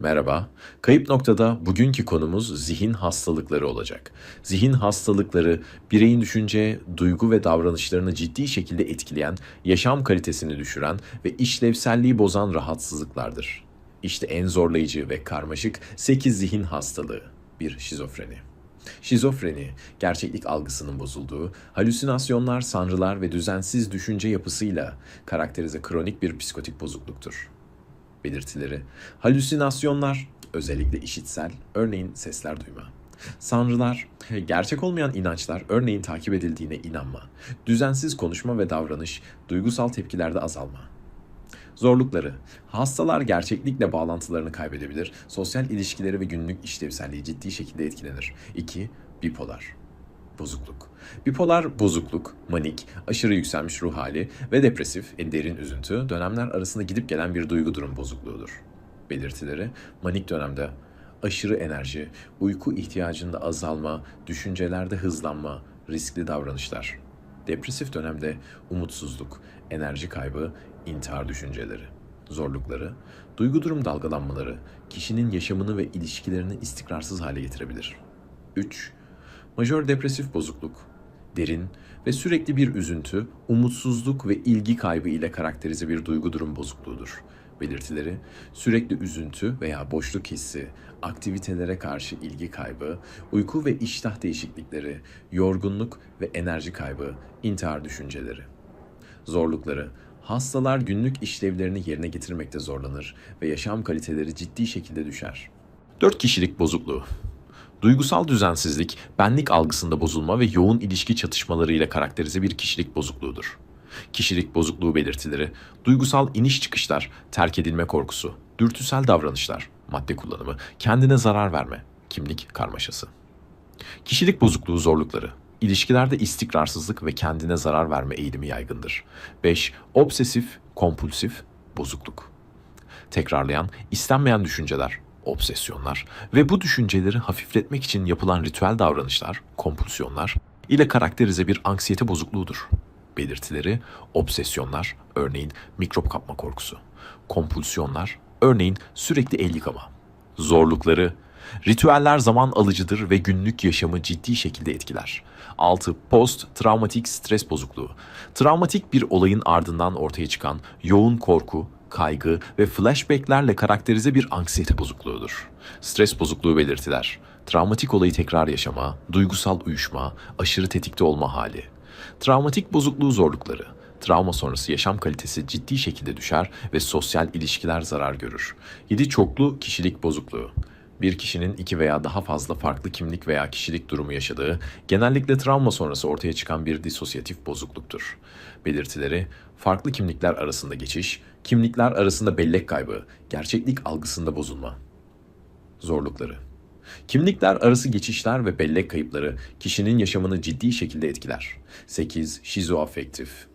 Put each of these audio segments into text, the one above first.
Merhaba. Kayıp noktada bugünkü konumuz zihin hastalıkları olacak. Zihin hastalıkları bireyin düşünce, duygu ve davranışlarını ciddi şekilde etkileyen, yaşam kalitesini düşüren ve işlevselliği bozan rahatsızlıklardır. İşte en zorlayıcı ve karmaşık 8 zihin hastalığı. 1. Şizofreni. Şizofreni, gerçeklik algısının bozulduğu, halüsinasyonlar, sanrılar ve düzensiz düşünce yapısıyla karakterize kronik bir psikotik bozukluktur belirtileri, halüsinasyonlar, özellikle işitsel, örneğin sesler duyma. Sanrılar, gerçek olmayan inançlar, örneğin takip edildiğine inanma. Düzensiz konuşma ve davranış, duygusal tepkilerde azalma. Zorlukları, hastalar gerçeklikle bağlantılarını kaybedebilir, sosyal ilişkileri ve günlük işlevselliği ciddi şekilde etkilenir. 2. Bipolar bozukluk. Bipolar bozukluk, manik, aşırı yükselmiş ruh hali ve depresif, derin üzüntü dönemler arasında gidip gelen bir duygu durum bozukluğudur. Belirtileri, manik dönemde aşırı enerji, uyku ihtiyacında azalma, düşüncelerde hızlanma, riskli davranışlar. Depresif dönemde umutsuzluk, enerji kaybı, intihar düşünceleri. Zorlukları, duygu durum dalgalanmaları kişinin yaşamını ve ilişkilerini istikrarsız hale getirebilir. 3. Majör depresif bozukluk, derin ve sürekli bir üzüntü, umutsuzluk ve ilgi kaybı ile karakterize bir duygu durum bozukluğudur. Belirtileri sürekli üzüntü veya boşluk hissi, aktivitelere karşı ilgi kaybı, uyku ve iştah değişiklikleri, yorgunluk ve enerji kaybı, intihar düşünceleri. Zorlukları Hastalar günlük işlevlerini yerine getirmekte zorlanır ve yaşam kaliteleri ciddi şekilde düşer. 4 kişilik bozukluğu Duygusal düzensizlik, benlik algısında bozulma ve yoğun ilişki çatışmaları ile karakterize bir kişilik bozukluğudur. Kişilik bozukluğu belirtileri, duygusal iniş çıkışlar, terk edilme korkusu, dürtüsel davranışlar, madde kullanımı, kendine zarar verme, kimlik karmaşası. Kişilik bozukluğu zorlukları, ilişkilerde istikrarsızlık ve kendine zarar verme eğilimi yaygındır. 5. Obsesif, kompulsif, bozukluk. Tekrarlayan, istenmeyen düşünceler, obsesyonlar ve bu düşünceleri hafifletmek için yapılan ritüel davranışlar, kompulsiyonlar ile karakterize bir anksiyete bozukluğudur. Belirtileri obsesyonlar, örneğin mikrop kapma korkusu, kompulsiyonlar, örneğin sürekli el yıkama. Zorlukları Ritüeller zaman alıcıdır ve günlük yaşamı ciddi şekilde etkiler. 6. Post travmatik stres bozukluğu. Travmatik bir olayın ardından ortaya çıkan yoğun korku, kaygı ve flashbacklerle karakterize bir anksiyete bozukluğudur. Stres bozukluğu belirtiler. Travmatik olayı tekrar yaşama, duygusal uyuşma, aşırı tetikte olma hali. Travmatik bozukluğu zorlukları. Travma sonrası yaşam kalitesi ciddi şekilde düşer ve sosyal ilişkiler zarar görür. 7 çoklu kişilik bozukluğu bir kişinin iki veya daha fazla farklı kimlik veya kişilik durumu yaşadığı, genellikle travma sonrası ortaya çıkan bir disosyatif bozukluktur. Belirtileri, farklı kimlikler arasında geçiş, kimlikler arasında bellek kaybı, gerçeklik algısında bozulma. Zorlukları Kimlikler arası geçişler ve bellek kayıpları kişinin yaşamını ciddi şekilde etkiler. 8. Şizoafektif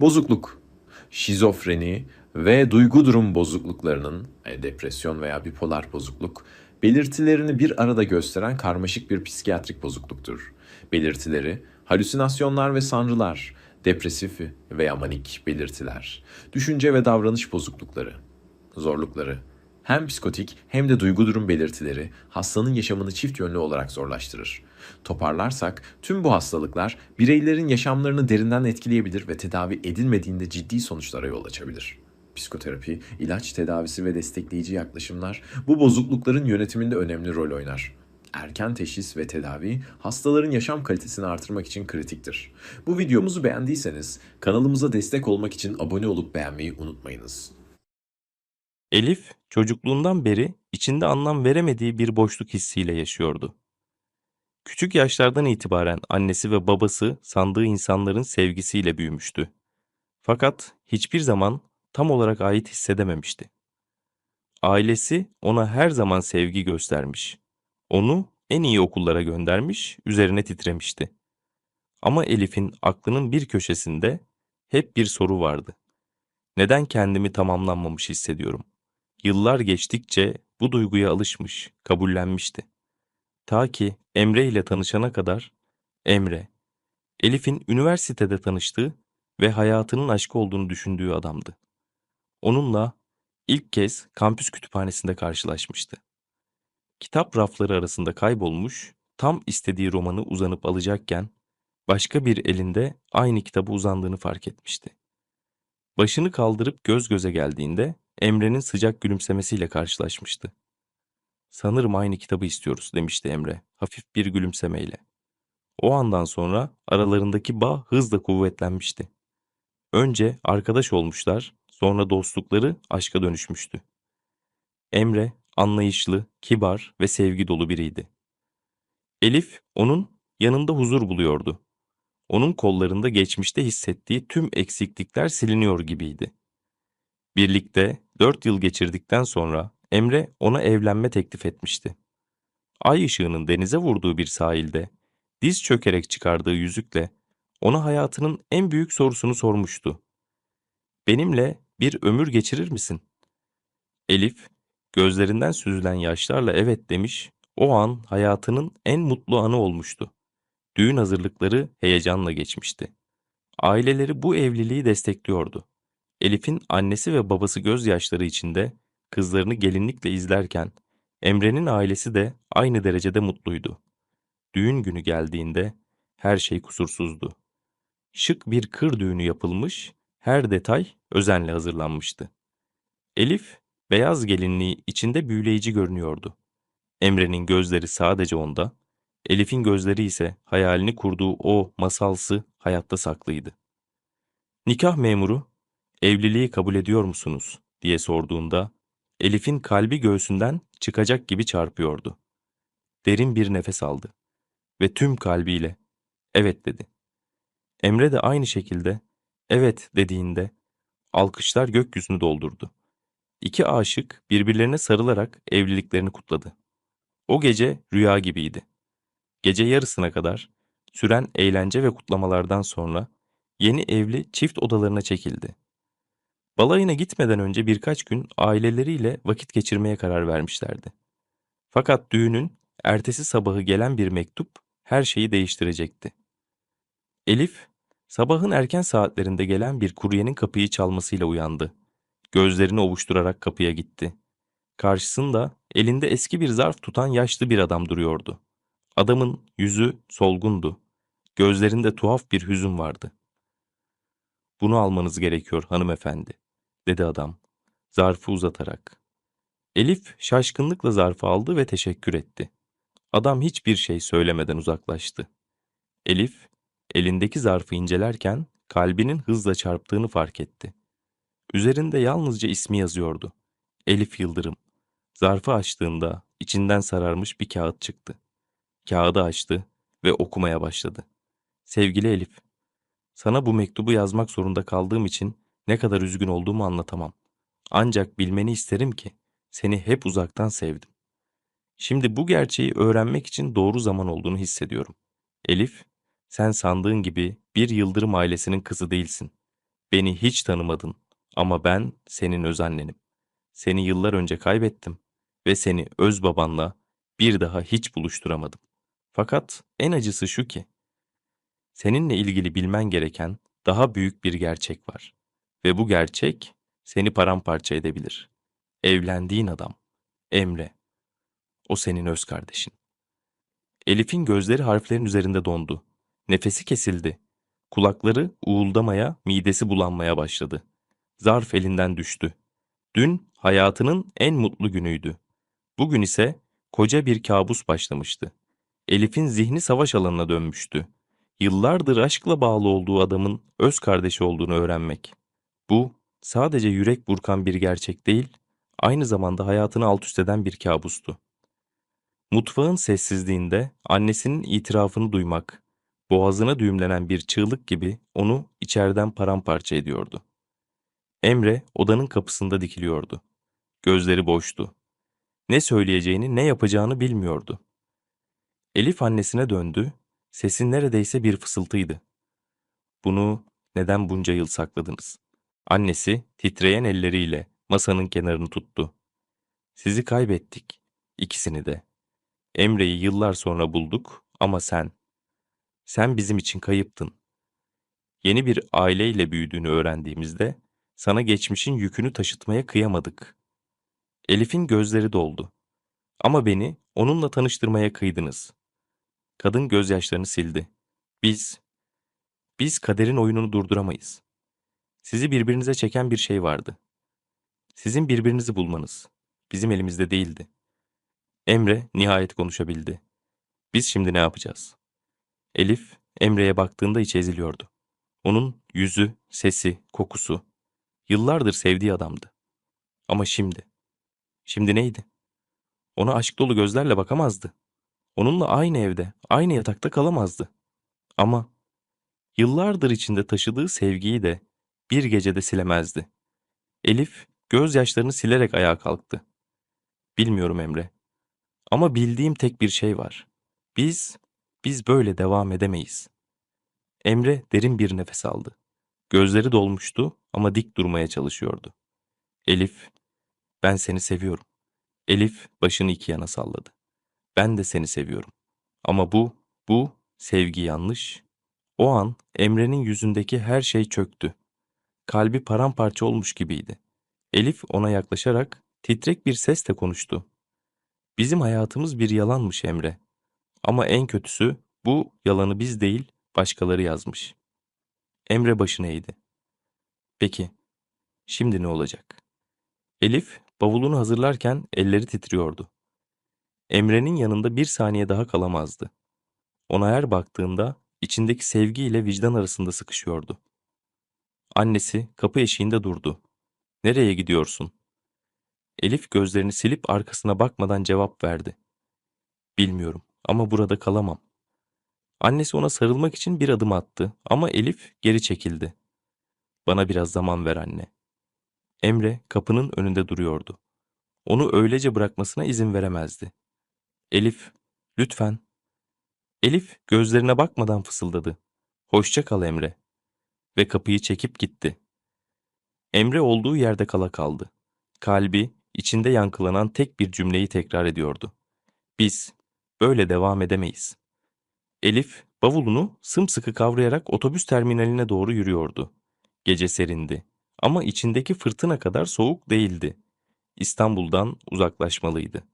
Bozukluk Şizofreni, ve duygu durum bozukluklarının, e, depresyon veya bipolar bozukluk, belirtilerini bir arada gösteren karmaşık bir psikiyatrik bozukluktur. Belirtileri, halüsinasyonlar ve sanrılar, depresif veya manik belirtiler, düşünce ve davranış bozuklukları, zorlukları, hem psikotik hem de duygu durum belirtileri hastanın yaşamını çift yönlü olarak zorlaştırır. Toparlarsak tüm bu hastalıklar bireylerin yaşamlarını derinden etkileyebilir ve tedavi edilmediğinde ciddi sonuçlara yol açabilir psikoterapi, ilaç tedavisi ve destekleyici yaklaşımlar bu bozuklukların yönetiminde önemli rol oynar. Erken teşhis ve tedavi hastaların yaşam kalitesini artırmak için kritiktir. Bu videomuzu beğendiyseniz kanalımıza destek olmak için abone olup beğenmeyi unutmayınız. Elif çocukluğundan beri içinde anlam veremediği bir boşluk hissiyle yaşıyordu. Küçük yaşlardan itibaren annesi ve babası sandığı insanların sevgisiyle büyümüştü. Fakat hiçbir zaman tam olarak ait hissedememişti. Ailesi ona her zaman sevgi göstermiş. Onu en iyi okullara göndermiş, üzerine titremişti. Ama Elif'in aklının bir köşesinde hep bir soru vardı. Neden kendimi tamamlanmamış hissediyorum? Yıllar geçtikçe bu duyguya alışmış, kabullenmişti. Ta ki Emre ile tanışana kadar Emre, Elif'in üniversitede tanıştığı ve hayatının aşkı olduğunu düşündüğü adamdı. Onunla ilk kez kampüs kütüphanesinde karşılaşmıştı. Kitap rafları arasında kaybolmuş, tam istediği romanı uzanıp alacakken başka bir elinde aynı kitabı uzandığını fark etmişti. Başını kaldırıp göz göze geldiğinde Emre'nin sıcak gülümsemesiyle karşılaşmıştı. Sanırım aynı kitabı istiyoruz demişti Emre hafif bir gülümsemeyle. O andan sonra aralarındaki bağ hızla kuvvetlenmişti. Önce arkadaş olmuşlar, sonra dostlukları aşka dönüşmüştü. Emre anlayışlı, kibar ve sevgi dolu biriydi. Elif onun yanında huzur buluyordu. Onun kollarında geçmişte hissettiği tüm eksiklikler siliniyor gibiydi. Birlikte dört yıl geçirdikten sonra Emre ona evlenme teklif etmişti. Ay ışığının denize vurduğu bir sahilde diz çökerek çıkardığı yüzükle ona hayatının en büyük sorusunu sormuştu. Benimle bir ömür geçirir misin? Elif gözlerinden süzülen yaşlarla evet demiş. O an hayatının en mutlu anı olmuştu. Düğün hazırlıkları heyecanla geçmişti. Aileleri bu evliliği destekliyordu. Elif'in annesi ve babası gözyaşları içinde kızlarını gelinlikle izlerken Emre'nin ailesi de aynı derecede mutluydu. Düğün günü geldiğinde her şey kusursuzdu. Şık bir kır düğünü yapılmış, her detay özenle hazırlanmıştı. Elif, beyaz gelinliği içinde büyüleyici görünüyordu. Emre'nin gözleri sadece onda, Elif'in gözleri ise hayalini kurduğu o masalsı hayatta saklıydı. Nikah memuru, evliliği kabul ediyor musunuz diye sorduğunda, Elif'in kalbi göğsünden çıkacak gibi çarpıyordu. Derin bir nefes aldı ve tüm kalbiyle evet dedi. Emre de aynı şekilde evet dediğinde alkışlar gökyüzünü doldurdu. İki aşık birbirlerine sarılarak evliliklerini kutladı. O gece rüya gibiydi. Gece yarısına kadar süren eğlence ve kutlamalardan sonra yeni evli çift odalarına çekildi. Balayına gitmeden önce birkaç gün aileleriyle vakit geçirmeye karar vermişlerdi. Fakat düğünün ertesi sabahı gelen bir mektup her şeyi değiştirecekti. Elif, sabahın erken saatlerinde gelen bir kuryenin kapıyı çalmasıyla uyandı. Gözlerini ovuşturarak kapıya gitti. Karşısında elinde eski bir zarf tutan yaşlı bir adam duruyordu. Adamın yüzü solgundu. Gözlerinde tuhaf bir hüzün vardı. Bunu almanız gerekiyor hanımefendi, dedi adam, zarfı uzatarak. Elif şaşkınlıkla zarfı aldı ve teşekkür etti. Adam hiçbir şey söylemeden uzaklaştı. Elif, elindeki zarfı incelerken kalbinin hızla çarptığını fark etti. Üzerinde yalnızca ismi yazıyordu. Elif Yıldırım. Zarfı açtığında içinden sararmış bir kağıt çıktı. Kağıdı açtı ve okumaya başladı. Sevgili Elif, sana bu mektubu yazmak zorunda kaldığım için ne kadar üzgün olduğumu anlatamam. Ancak bilmeni isterim ki seni hep uzaktan sevdim. Şimdi bu gerçeği öğrenmek için doğru zaman olduğunu hissediyorum. Elif, sen sandığın gibi bir Yıldırım ailesinin kızı değilsin. Beni hiç tanımadın ama ben senin öz annenim. Seni yıllar önce kaybettim ve seni öz babanla bir daha hiç buluşturamadım. Fakat en acısı şu ki, seninle ilgili bilmen gereken daha büyük bir gerçek var. Ve bu gerçek seni paramparça edebilir. Evlendiğin adam, Emre. O senin öz kardeşin. Elif'in gözleri harflerin üzerinde dondu. Nefesi kesildi. Kulakları uğuldamaya, midesi bulanmaya başladı. Zarf elinden düştü. Dün hayatının en mutlu günüydü. Bugün ise koca bir kabus başlamıştı. Elif'in zihni savaş alanına dönmüştü. Yıllardır aşkla bağlı olduğu adamın öz kardeşi olduğunu öğrenmek. Bu sadece yürek burkan bir gerçek değil, aynı zamanda hayatını alt üst eden bir kabustu. Mutfağın sessizliğinde annesinin itirafını duymak, boğazına düğümlenen bir çığlık gibi onu içeriden paramparça ediyordu. Emre odanın kapısında dikiliyordu. Gözleri boştu. Ne söyleyeceğini, ne yapacağını bilmiyordu. Elif annesine döndü, sesi neredeyse bir fısıltıydı. Bunu neden bunca yıl sakladınız? Annesi titreyen elleriyle masanın kenarını tuttu. Sizi kaybettik, ikisini de. Emre'yi yıllar sonra bulduk ama sen, sen bizim için kayıptın. Yeni bir aileyle büyüdüğünü öğrendiğimizde sana geçmişin yükünü taşıtmaya kıyamadık. Elif'in gözleri doldu. Ama beni onunla tanıştırmaya kıydınız. Kadın gözyaşlarını sildi. Biz, biz kaderin oyununu durduramayız. Sizi birbirinize çeken bir şey vardı. Sizin birbirinizi bulmanız. Bizim elimizde değildi. Emre nihayet konuşabildi. Biz şimdi ne yapacağız? Elif Emre'ye baktığında içi eziliyordu. Onun yüzü, sesi, kokusu. Yıllardır sevdiği adamdı. Ama şimdi. Şimdi neydi? Ona aşk dolu gözlerle bakamazdı. Onunla aynı evde, aynı yatakta kalamazdı. Ama yıllardır içinde taşıdığı sevgiyi de bir gecede silemezdi. Elif gözyaşlarını silerek ayağa kalktı. Bilmiyorum Emre. Ama bildiğim tek bir şey var. Biz, biz böyle devam edemeyiz. Emre derin bir nefes aldı. Gözleri dolmuştu ama dik durmaya çalışıyordu. Elif, ben seni seviyorum. Elif başını iki yana salladı. Ben de seni seviyorum. Ama bu, bu sevgi yanlış. O an Emre'nin yüzündeki her şey çöktü. Kalbi paramparça olmuş gibiydi. Elif ona yaklaşarak titrek bir sesle konuştu. Bizim hayatımız bir yalanmış Emre. Ama en kötüsü bu yalanı biz değil başkaları yazmış. Emre başını eğdi. Peki, şimdi ne olacak? Elif bavulunu hazırlarken elleri titriyordu. Emre'nin yanında bir saniye daha kalamazdı. Ona her baktığında içindeki sevgi ile vicdan arasında sıkışıyordu. Annesi kapı eşiğinde durdu. Nereye gidiyorsun? Elif gözlerini silip arkasına bakmadan cevap verdi. Bilmiyorum ama burada kalamam. Annesi ona sarılmak için bir adım attı ama Elif geri çekildi. Bana biraz zaman ver anne. Emre kapının önünde duruyordu. Onu öylece bırakmasına izin veremezdi. Elif, lütfen. Elif gözlerine bakmadan fısıldadı. Hoşça kal Emre. Ve kapıyı çekip gitti. Emre olduğu yerde kala kaldı. Kalbi içinde yankılanan tek bir cümleyi tekrar ediyordu. Biz böyle devam edemeyiz. Elif bavulunu sımsıkı kavrayarak otobüs terminaline doğru yürüyordu. Gece serindi ama içindeki fırtına kadar soğuk değildi. İstanbul'dan uzaklaşmalıydı.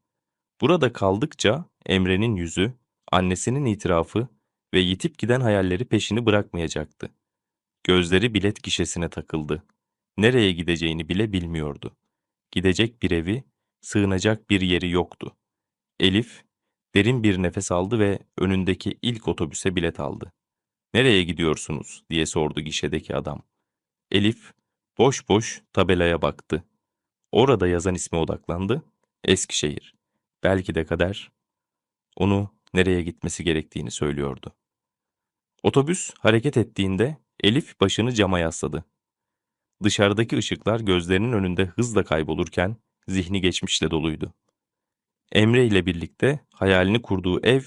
Burada kaldıkça Emre'nin yüzü, annesinin itirafı ve yitip giden hayalleri peşini bırakmayacaktı. Gözleri bilet gişesine takıldı. Nereye gideceğini bile bilmiyordu. Gidecek bir evi, sığınacak bir yeri yoktu. Elif derin bir nefes aldı ve önündeki ilk otobüse bilet aldı. Nereye gidiyorsunuz diye sordu gişedeki adam. Elif boş boş tabelaya baktı. Orada yazan isme odaklandı. Eskişehir. Belki de kader onu nereye gitmesi gerektiğini söylüyordu. Otobüs hareket ettiğinde Elif başını cama yasladı. Dışarıdaki ışıklar gözlerinin önünde hızla kaybolurken zihni geçmişle doluydu. Emre ile birlikte hayalini kurduğu ev,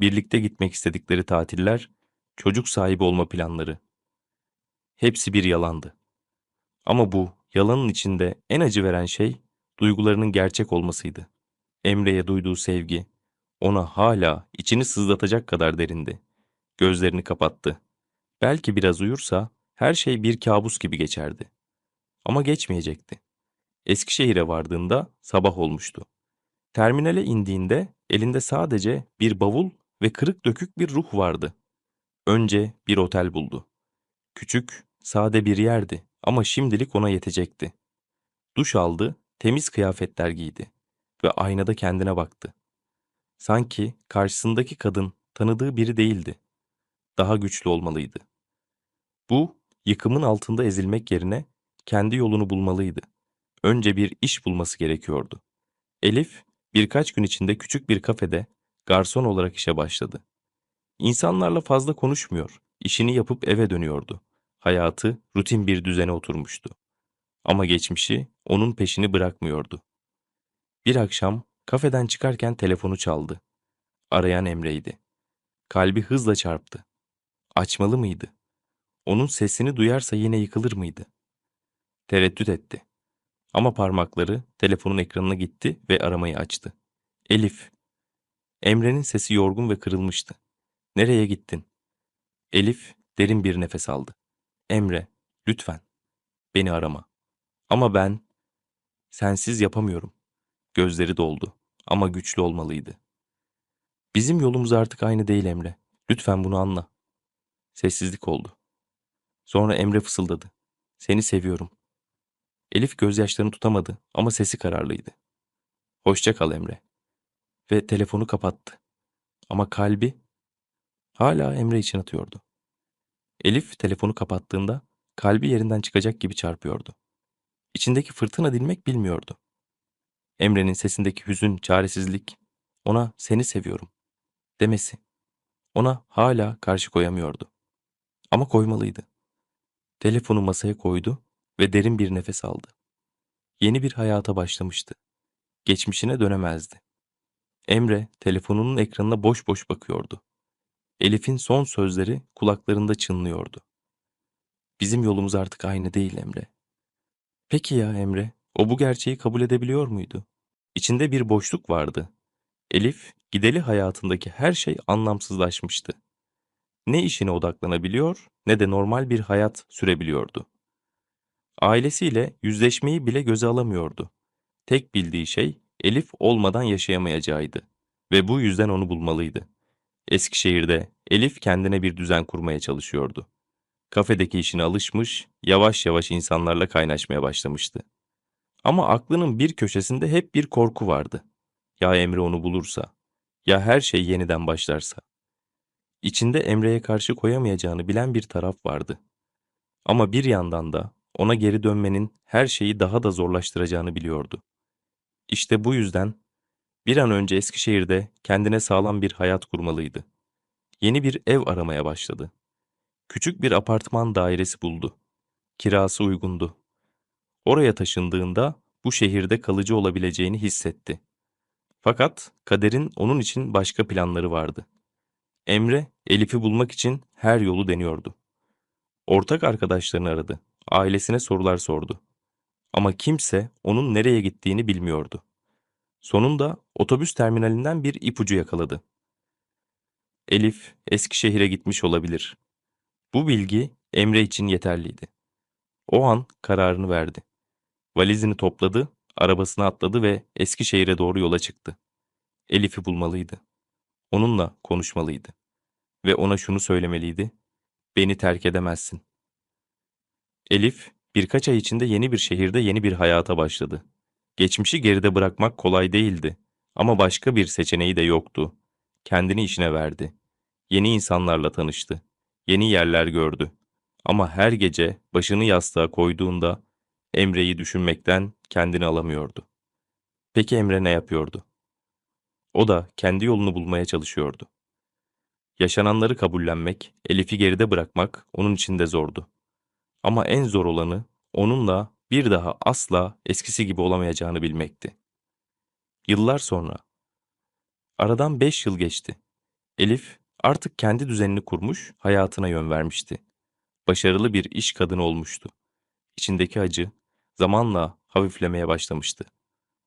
birlikte gitmek istedikleri tatiller, çocuk sahibi olma planları. Hepsi bir yalandı. Ama bu yalanın içinde en acı veren şey duygularının gerçek olmasıydı. Emre'ye duyduğu sevgi ona hala içini sızlatacak kadar derindi. Gözlerini kapattı. Belki biraz uyursa her şey bir kabus gibi geçerdi. Ama geçmeyecekti. Eskişehir'e vardığında sabah olmuştu. Terminale indiğinde elinde sadece bir bavul ve kırık dökük bir ruh vardı. Önce bir otel buldu. Küçük, sade bir yerdi ama şimdilik ona yetecekti. Duş aldı, temiz kıyafetler giydi ve aynada kendine baktı. Sanki karşısındaki kadın tanıdığı biri değildi. Daha güçlü olmalıydı. Bu, yıkımın altında ezilmek yerine kendi yolunu bulmalıydı. Önce bir iş bulması gerekiyordu. Elif, birkaç gün içinde küçük bir kafede garson olarak işe başladı. İnsanlarla fazla konuşmuyor, işini yapıp eve dönüyordu. Hayatı rutin bir düzene oturmuştu. Ama geçmişi onun peşini bırakmıyordu. Bir akşam kafeden çıkarken telefonu çaldı. Arayan Emre'ydi. Kalbi hızla çarptı. Açmalı mıydı? Onun sesini duyarsa yine yıkılır mıydı? Tereddüt etti. Ama parmakları telefonun ekranına gitti ve aramayı açtı. Elif. Emre'nin sesi yorgun ve kırılmıştı. Nereye gittin? Elif derin bir nefes aldı. Emre, lütfen. Beni arama. Ama ben sensiz yapamıyorum. Gözleri doldu ama güçlü olmalıydı. Bizim yolumuz artık aynı değil Emre. Lütfen bunu anla. Sessizlik oldu. Sonra Emre fısıldadı. Seni seviyorum. Elif gözyaşlarını tutamadı ama sesi kararlıydı. Hoşça kal Emre. Ve telefonu kapattı. Ama kalbi hala Emre için atıyordu. Elif telefonu kapattığında kalbi yerinden çıkacak gibi çarpıyordu. İçindeki fırtına dinmek bilmiyordu. Emre'nin sesindeki hüzün, çaresizlik, ona seni seviyorum demesi. Ona hala karşı koyamıyordu. Ama koymalıydı. Telefonu masaya koydu ve derin bir nefes aldı. Yeni bir hayata başlamıştı. Geçmişine dönemezdi. Emre telefonunun ekranına boş boş bakıyordu. Elif'in son sözleri kulaklarında çınlıyordu. Bizim yolumuz artık aynı değil Emre. Peki ya Emre, o bu gerçeği kabul edebiliyor muydu? İçinde bir boşluk vardı. Elif, gideli hayatındaki her şey anlamsızlaşmıştı. Ne işine odaklanabiliyor ne de normal bir hayat sürebiliyordu. Ailesiyle yüzleşmeyi bile göze alamıyordu. Tek bildiği şey Elif olmadan yaşayamayacağıydı ve bu yüzden onu bulmalıydı. Eskişehir'de Elif kendine bir düzen kurmaya çalışıyordu. Kafedeki işine alışmış, yavaş yavaş insanlarla kaynaşmaya başlamıştı. Ama aklının bir köşesinde hep bir korku vardı. Ya Emre onu bulursa? Ya her şey yeniden başlarsa? İçinde Emre'ye karşı koyamayacağını bilen bir taraf vardı. Ama bir yandan da ona geri dönmenin her şeyi daha da zorlaştıracağını biliyordu. İşte bu yüzden bir an önce Eskişehir'de kendine sağlam bir hayat kurmalıydı. Yeni bir ev aramaya başladı. Küçük bir apartman dairesi buldu. Kirası uygundu. Oraya taşındığında bu şehirde kalıcı olabileceğini hissetti. Fakat kaderin onun için başka planları vardı. Emre, Elif'i bulmak için her yolu deniyordu. Ortak arkadaşlarını aradı. Ailesine sorular sordu. Ama kimse onun nereye gittiğini bilmiyordu. Sonunda otobüs terminalinden bir ipucu yakaladı. Elif Eskişehir'e gitmiş olabilir. Bu bilgi Emre için yeterliydi. O an kararını verdi. Valizini topladı, arabasına atladı ve Eskişehir'e doğru yola çıktı. Elif'i bulmalıydı. Onunla konuşmalıydı. Ve ona şunu söylemeliydi. Beni terk edemezsin. Elif birkaç ay içinde yeni bir şehirde yeni bir hayata başladı. Geçmişi geride bırakmak kolay değildi. Ama başka bir seçeneği de yoktu. Kendini işine verdi. Yeni insanlarla tanıştı. Yeni yerler gördü. Ama her gece başını yastığa koyduğunda Emre'yi düşünmekten kendini alamıyordu. Peki Emre ne yapıyordu? O da kendi yolunu bulmaya çalışıyordu. Yaşananları kabullenmek, Elif'i geride bırakmak onun için de zordu. Ama en zor olanı onunla bir daha asla eskisi gibi olamayacağını bilmekti. Yıllar sonra. Aradan beş yıl geçti. Elif artık kendi düzenini kurmuş, hayatına yön vermişti. Başarılı bir iş kadını olmuştu. İçindeki acı zamanla hafiflemeye başlamıştı.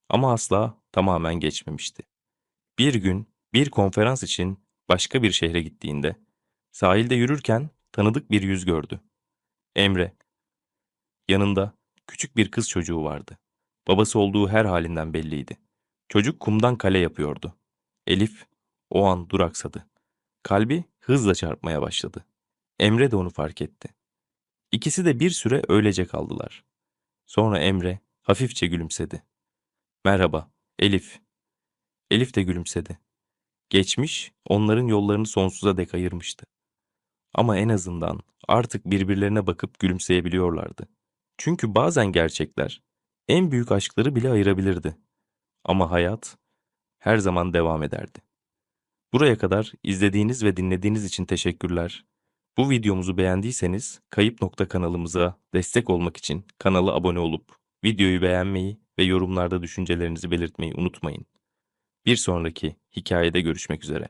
Ama asla tamamen geçmemişti. Bir gün bir konferans için başka bir şehre gittiğinde sahilde yürürken tanıdık bir yüz gördü. Emre. Yanında küçük bir kız çocuğu vardı. Babası olduğu her halinden belliydi. Çocuk kumdan kale yapıyordu. Elif o an duraksadı. Kalbi hızla çarpmaya başladı. Emre de onu fark etti. İkisi de bir süre öylece kaldılar. Sonra Emre hafifçe gülümsedi. Merhaba, Elif. Elif de gülümsedi. Geçmiş onların yollarını sonsuza dek ayırmıştı. Ama en azından artık birbirlerine bakıp gülümseyebiliyorlardı. Çünkü bazen gerçekler en büyük aşkları bile ayırabilirdi. Ama hayat her zaman devam ederdi. Buraya kadar izlediğiniz ve dinlediğiniz için teşekkürler. Bu videomuzu beğendiyseniz Kayıp Nokta kanalımıza destek olmak için kanala abone olup videoyu beğenmeyi ve yorumlarda düşüncelerinizi belirtmeyi unutmayın. Bir sonraki hikayede görüşmek üzere.